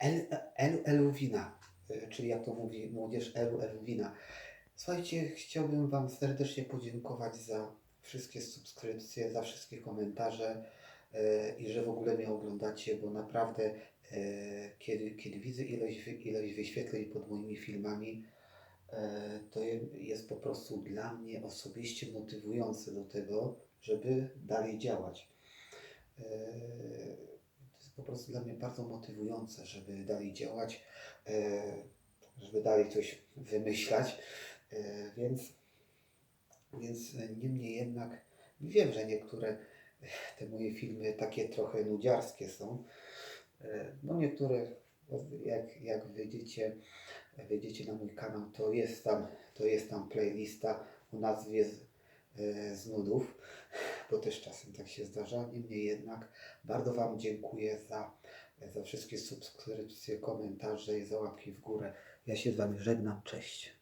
El, El, Eluwina, y, czyli jak to mówi młodzież, Elu Eluwina. Słuchajcie, chciałbym Wam serdecznie podziękować za wszystkie subskrypcje, za wszystkie komentarze y, i że w ogóle mnie oglądacie, bo naprawdę y, kiedy, kiedy widzę ilość, ilość wyświetleń pod moimi filmami, e, to je- jest po prostu dla mnie osobiście motywujące do tego, żeby dalej działać. Po prostu dla mnie bardzo motywujące, żeby dalej działać, e, żeby dalej coś wymyślać, E, więc, więc niemniej jednak wiem, że niektóre te moje filmy takie trochę nudziarskie są. E, No niektóre, jak, jak wyjdziecie, wejdziecie na mój kanał, to jest tam, to jest tam playlista o nazwie z, z nudów, bo też czasem tak się zdarza. Niemniej jednak bardzo Wam dziękuję za, za wszystkie subskrypcje, komentarze i za łapki w górę. Ja się z Wami żegnam. Cześć.